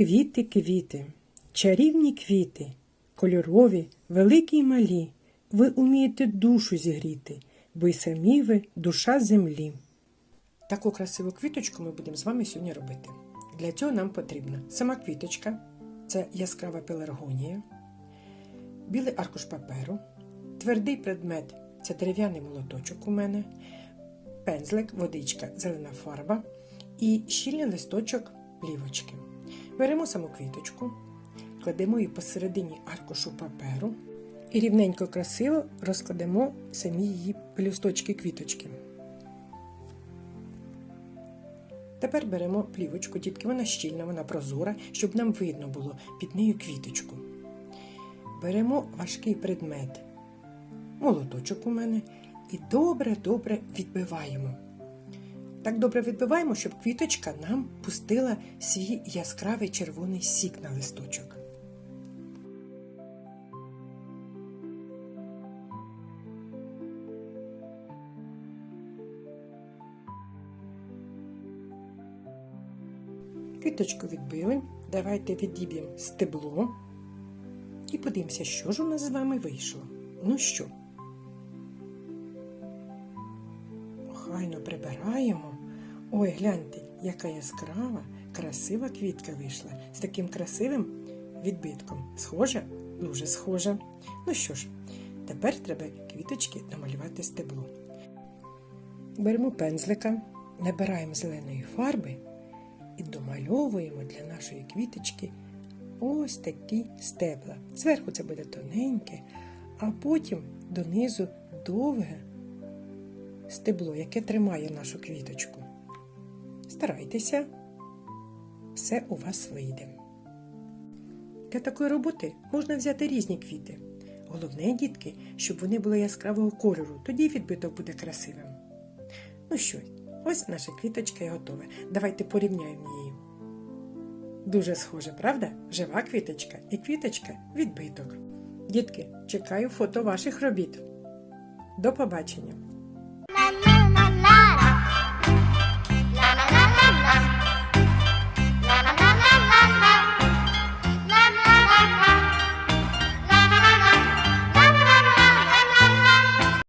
Квіти, квіти, чарівні квіти, кольорові, великі й малі. Ви умієте душу зігріти, бо й самі ви душа землі. Таку красиву квіточку ми будемо з вами сьогодні робити. Для цього нам потрібна сама квіточка, це яскрава пеларгонія, білий аркуш паперу, твердий предмет це дерев'яний молоточок у мене, пензлик, водичка, зелена фарба і щільний листочок плівочки. Беремо саму квіточку, кладемо її посередині аркушу паперу і рівненько красиво розкладемо самі її пелюсточки квіточки. Тепер беремо плівочку, дітки, вона щільна, вона прозора, щоб нам видно було під нею квіточку. Беремо важкий предмет, молоточок у мене, і добре-добре відбиваємо. Так добре відбиваємо, щоб квіточка нам пустила свій яскравий червоний сік на листочок. Квіточку відбили. Давайте відіб'ємо стебло і подивимося, що ж у нас з вами вийшло. Ну що? Охайно прибираємо. Ой, гляньте, яка яскрава, красива квітка вийшла з таким красивим відбитком. Схожа? Дуже схожа. Ну що ж, тепер треба квіточки намалювати стебло. Беремо пензлика, набираємо зеленої фарби і домальовуємо для нашої квіточки ось такі стебла. Зверху це буде тоненьке, а потім донизу довге стебло, яке тримає нашу квіточку. Старайтеся, все у вас вийде. Для такої роботи можна взяти різні квіти. Головне, дітки, щоб вони були яскравого кольору, тоді відбиток буде красивим. Ну що, ось наша квіточка і готова. Давайте порівняємо її. Дуже схоже, правда? Жива квіточка і квіточка відбиток. Дітки, чекаю фото ваших робіт. До побачення!